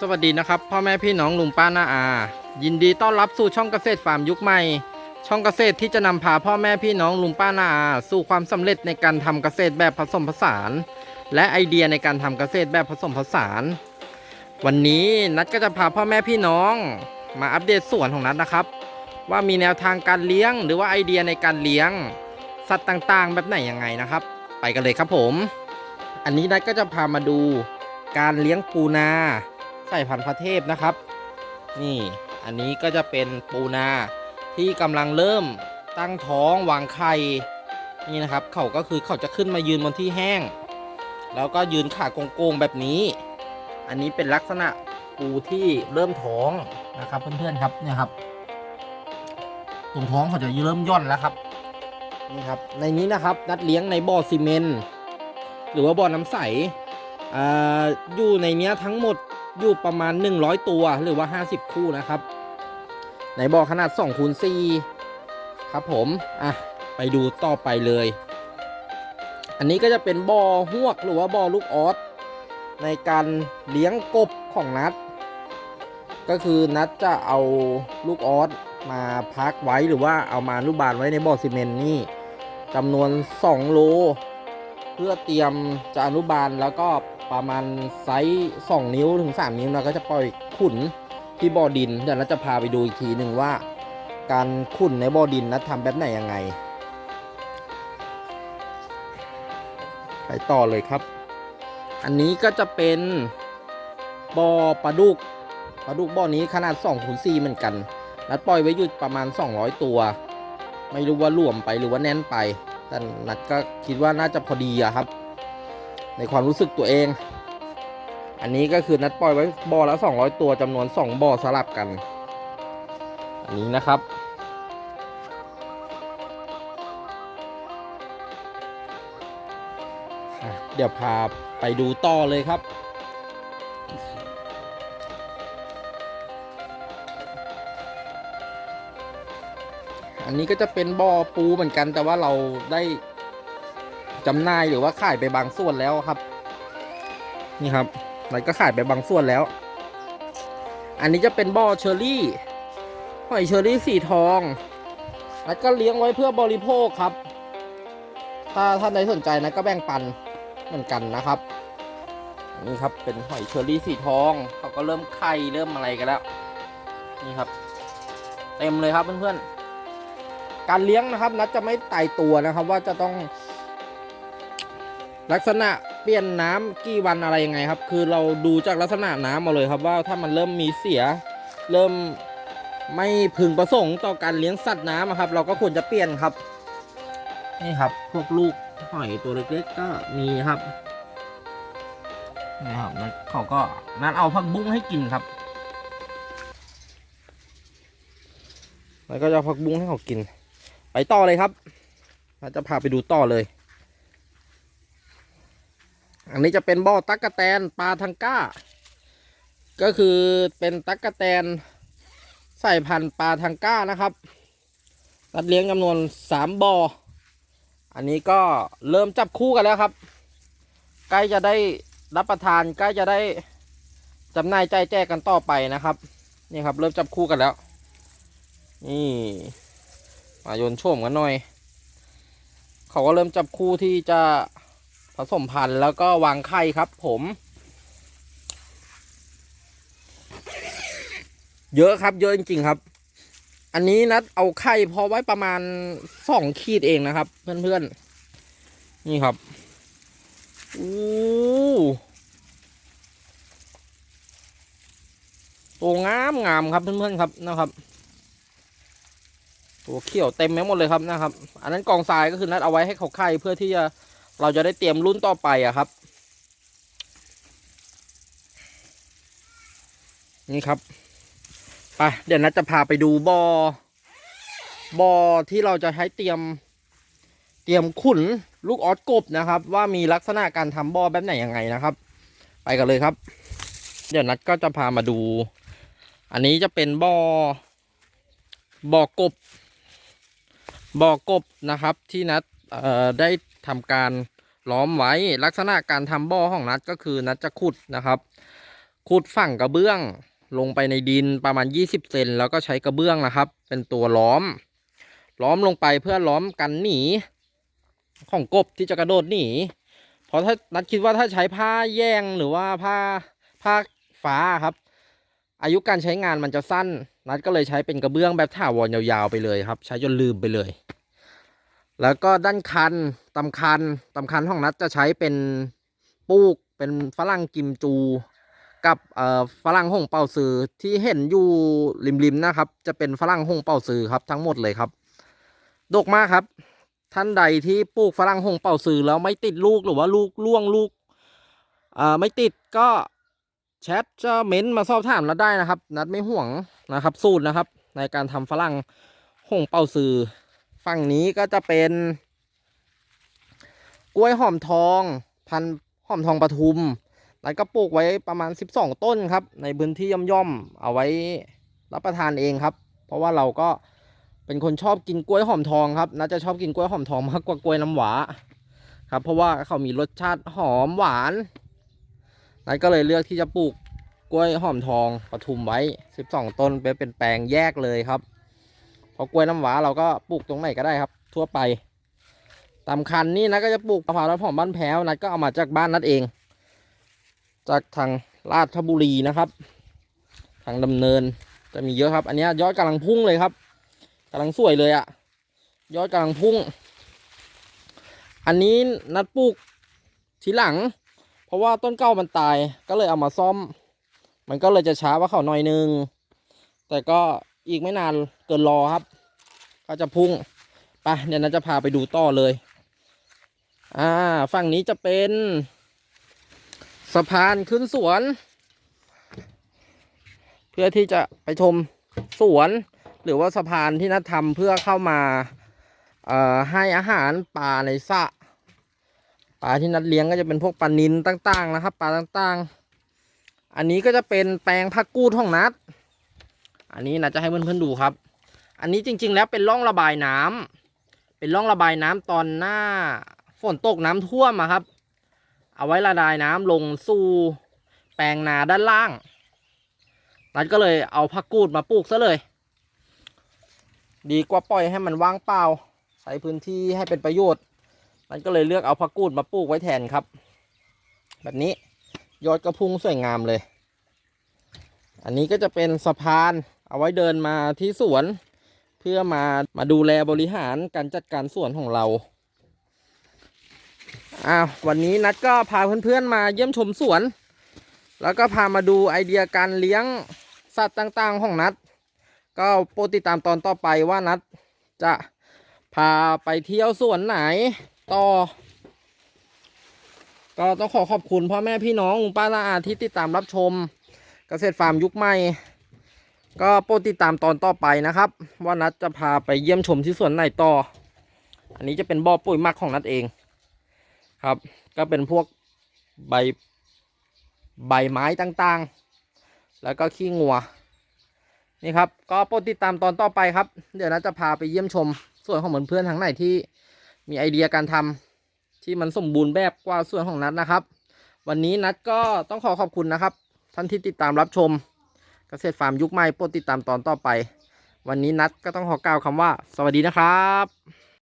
สวัสดีนะครับ พ่อแม่พี่น้องลุงป้าน้าอา ยินดีต้อนรับสู่ช่องเกษตรฟาร์มยุคใหม่ ช่องเกษตรที่จะนำพาพ่อแม่พี่น้องลุงป้าน้าอา สู่ความสำเร็จในการทำเกษตรแบบผสมผสาน และไอเดียในการทำเกษตรแบบผสมผสาน วันนี้นัดก็จะพาพ่อแม่พี่น้อง มาอัปเดตสวนของนัดนะครับ ว่ามีแนวทางการเลี้ยง หรือว่าไอเดียในการเลี้ยง สัตว์ต่างๆ แบบไหนยังไงนะครับ ไปกันเลยครับผม อันนี้นัดก็จะพามาดูการเลี้ยงปูนา สายพันธุ์พระเทพนะครับ นี่อันนี้ก็จะเป็นปูนาที่กำลังเริ่มตั้งท้องวางไข่นี่นะครับ เขาก็คือเขาจะขึ้นมายืนบนที่แห้ง แล้วก็ยืนขาโกงๆแบบนี้ อันนี้เป็นลักษณะปูที่เริ่มท้องนะครับเพื่อนๆครับเนี่ยครับตรงท้องเขาจะเริ่มย่อนแล้วครับนี่ครับในนี้นะครับนัดเลี้ยงในบ่อซีเมนต์หรือว่าบ่อน้ำใสอ่าอยู่ในเนี้ยทั้งหมด อยู่ประมาณ 100 ตัวหรือว่า 50 คู่นะครับในบ่อขนาด2คูณ4ครับผม อะ ไปดูต่อไปเลย อันนี้ก็จะเป็นบ่อหวกหรือว่าบ่อลูกออสในการเลี้ยงกบของนัด ก็คือนัดจะเอาลูกออสมาพักไว้หรือว่าเอามาอนุบาลไว้ในบ่อซีเมนต์นี่จำนวน 2 โล เพื่อเตรียมจะอนุบาลแล้วก็ ประมาณไซส์2นิ้วถึง 3 นิ้วเราก็จะปล่อยขุนที่บ่อดิน เดี๋ยวนัดจะพาไปดูอีกทีหนึ่งว่า การขุนในบ่อดินนัดทำแบบไหนยังไง ไปต่อเลยครับ อันนี้ก็จะเป็นบ่อปลาดุกปลาดุกบ่อนี้ขนาด2คูณ4เหมือนกันนัดปล่อยไว้อยู่ประมาณ 200 ตัว ไม่รู้ว่ารวมไปหรือว่าแน่นไป แต่นัดก็คิดว่าน่าจะพอดีอะครับ ในความรู้สึกตัวเอง อันนี้ก็คือนัดปล่อยไว้บ่อละ 200 ตัวจำนวน 2บ่อสลับกัน อันนี้นะครับ เดี๋ยวพาไปดูต่อเลยครับอันนี้ก็จะเป็นบ่อปูเหมือนกันแต่ว่าเราได้ จำหน่ายหรือว่าขายไปบางส่วนแล้วครับ นี่ครับเราก็ขายไปบางส่วนแล้ว อันนี้จะเป็นบ่อเชอรี่หอยเชอรี่สีทองแล้วก็เลี้ยงไว้เพื่อบริโภคครับ ถ้าท่านใดสนใจนะก็แบ่งปันเหมือนกันนะครับ นี่ครับเป็นหอยเชอรี่สีทองเขาก็เริ่มไข่เริ่มอะไรกันแล้ว นี่ครับ เต็มเลยครับเพื่อนๆ การเลี้ยงนะครับ นัดจะไม่ตายตัวนะครับ ว่าจะต้อง ลักษณะเปลี่ยนน้ำกี่วันอะไรยังไงครับ คือเราดูจากลักษณะน้ำมาเลยครับว่าถ้ามันเริ่มมีเสีย เริ่มไม่พึงประสงค์ต่อการเลี้ยงสัตว์น้ำครับ เราก็ควรจะเปลี่ยนครับ นี่ครับ พวกลูกหอยตัวเล็กๆก็มีครับนี่ครับเขาก็นั่นเอาผักบุ้งให้กินครับ แล้วก็จะผักบุ้งให้เขากิน ไปต่อเลยครับเราจะพาไปดูต่อเลย อันนี้จะเป็นบ่อตั๊กกะแตนปลาทังก้า ก็คือเป็นตั๊กกะแตนใสายพันธุ์ปลาทังก้านะครับตัดเลี้ยงจำนวนสามบ่อ อันนี้ก็เริ่มจับคู่กันแล้วครับ ใกล้จะได้รับประทานใกล้จะได้จำหน่ายใจแจกกันต่อไปนะครับ นี่ครับ เริ่มจับคู่กันแล้ว นี่มาโยนโฉมกันหน่อย เขาก็เริ่มจับคู่ที่จะ ผสมพันธุ์แล้วก็วางไข่ครับ ผม เยอะครับ เยอะจริงๆครับ อันนี้นัดเอาไข่พอไว้ประมาณสองขีดเองนะครับ เพื่อนๆ นี่ครับอู้ตัวงามงามครับเพื่อนๆครับนะครับ ตัวเขียวเต็มไปหมดเลยครับนะครับ อันนั้นกองทรายก็คือนัดเอาไว้ให้เขาไข่เพื่อที่จะ เราจะได้เตรียมรุ่นต่อไปอะครับ นี่ครับไปเดี๋ยวนัดจะพาไปดูบอ่อบอ่อที่เราจะใช้เตรียมเตรียมขุนลูกออสกบนะครับ ว่ามีลักษณะการทำบ่อแบบไหนยังไงนะครับ ไปกันเลยครับ เดี๋ยวนัดก็จะพามาดู อันนี้จะเป็นบ่อบ่อกบบ่อกบนะครับ ที่นัดได้ ทำการล้อมไว้ลักษณะการทำบ่อของนัดก็คือนัดจะขุดนะครับ ขุดฝั่งกระเบื้องลงไปในดินประมาณ 20 เซนแล้วก็ใช้กระเบื้องนะครับ เป็นตัวล้อม ล้อมลงไปเพื่อล้อมกันหนีของกบที่จะกระโดดหนีเพราะถ้านัดคิดว่าถ้าใช้ผ้าแย่งหรือว่าผ้าผ้าฟ้าครับ อายุการใช้งานมันจะสั้น นัดก็เลยใช้เป็นกระเบื้องแบบถาวรยาวๆไปเลยครับ ใช้จนลืมไปเลย แล้วก็ด้านคันตำคันตำคันของนัดจะใช้เป็นปูกเป็นฝรั่งกิมจู กับเอ่อฝรั่งห่งเป่าซือที่เห็นอยู่ริมๆนะครับ จะเป็นฝรั่งห่งเป่าซือครับทั้งหมดเลยครับดกมากครับ ท่านใดที่ปลูกฝรั่งห่งเป่าซือแล้วไม่ติดลูกหรือว่าลูกล่วงลูกอ่าไม่ติดก็แชทจะเม้นต์มาสอบถามเราได้นะครับ นัดไม่ห่วงนะครับ สูตรนะครับ ในการทำฝรั่งห่งเป่าซือ ฝั่งนี้ก็จะเป็น กล้วยหอมทอง พันหอมทองปทุม แล้วก็ปลูกไว้ประมาณ 12 ต้นครับ ในพื้นที่ย่อมๆ เอาไว้รับประทานเองครับ เพราะว่าเราก็เป็นคนชอบกินกล้วยหอมทองครับน่าจะชอบกินกล้วยหอมทองมากกว่ากล้วยน้ำหวาครับ เพราะว่าเขามีรสชาติหอมหวานนั้นก็เลยเลือกที่จะปลูกกล้วยหอมทองปทุมไว้ 12 ต้นเป็นเป็นแปลงแยกเลยครับ พราะกล้วยน้ำหวาเราก็ปลูกตรงไหนก็ได้ครับ ทั่วไปตามคันนี่นะก็จะปลูกมะพร้าวน้ำหอมบ้านแพ้วนัดก็เอามาจากบ้านนัดเอง จากทางราชบุรีนะครับ ทางดำเนินจะมีเยอะครับ อันนี้ยอดกำลังพุ่งเลยครับกำลังสวยเลยอะยอดกำลังพุ่ง อันนี้นัดปลูกทีหลัง เพราะว่าต้นเก้ามันตายก็เลยเอามาซ่อม มันก็เลยจะช้าว่าเขาหน่อยนึง แต่ก็ อีกไม่นานเกินรอครับ ก็จะพุ่งไปเดี๋ยวนัดจะพาไปดูต่อเลย อ่า ฝั่งนี้จะเป็นสะพานขึ้นสวน เพื่อที่จะไปชมสวน หรือว่าสะพานที่นัดทำเพื่อเข้ามาให้อาหารปลาในสระปลาที่นัดเลี้ยงก็จะเป็นพวกปลานิลต่างๆนะครับปลาต่างๆ อันนี้ก็จะเป็นแปลงผักกูดของนัด อันนี้นัดจะให้เพื่อนๆดูครับ อันนี้จริง ๆ แล้วเป็นร่องระบายน้ำเป็นร่องระบายน้ำตอนหน้าฝนตกน้ำท่วมอะครับ เอาไว้ระบายน้ำลงสู่แปลงนาด้านล่าง นัดก็เลยเอาผักกูดมาปลูกซะเลย ดีกว่าปล่อยให้มันว่างเปล่า ใช้พื้นที่ให้เป็นประโยชน์ นัดก็เลยเลือกเอาผักกูดมาปลูกไว้แทนครับ แบบนี้ยอดกระพุ้งสวยงามเลย อันนี้ก็จะเป็นสะพานเอาไว้เดินมาที่สวน เพื่อมามาดูแลบริหารการจัดการสวนของเราอ้าววันนี้นัดก็พาเพื่อนๆมาเยี่ยมชมสวน แล้วก็พามาดูไอเดียการเลี้ยงสัตว์ต่างๆของนัด ก็โปรดติดตามตอนต่อไปว่านัดจะพาไปเที่ยวสวนไหนต่อ ก็ต้องขอขอบคุณพ่อแม่พี่น้องป้านาอาที่ติดตามรับชม เกษตรฟาร์มยุคใหม่ ก็โปรดติดตามตอนต่อไปนะครับ ว่านัดจะพาไปเยี่ยมชมที่สวนไหนต่อ อันนี้จะเป็นบ่อปุ๋ยมักของนัดเองครับ ก็เป็นพวกใบใบไม้ต่างๆ แล้วก็ขี้งัวนี่ครับ ก็โปรดติดตามตอนต่อไปครับ เดี๋ยวนัดจะพาไปเยี่ยมชมส่วนของเหมือนเพื่อนทางไหนที่มีไอเดียการทำที่มันสมบูรณ์แบบกว่าส่วนของนัดนะครับ วันนี้นัดก็ต้องขอขอบคุณนะครับท่านที่ติดตามรับชม เกษตรฟาร์มยุคใหม่โปรดติดตามตอนต่อไป วันนี้นัดก็ต้องขอกล่าวคำว่า สวัสดีนะครับ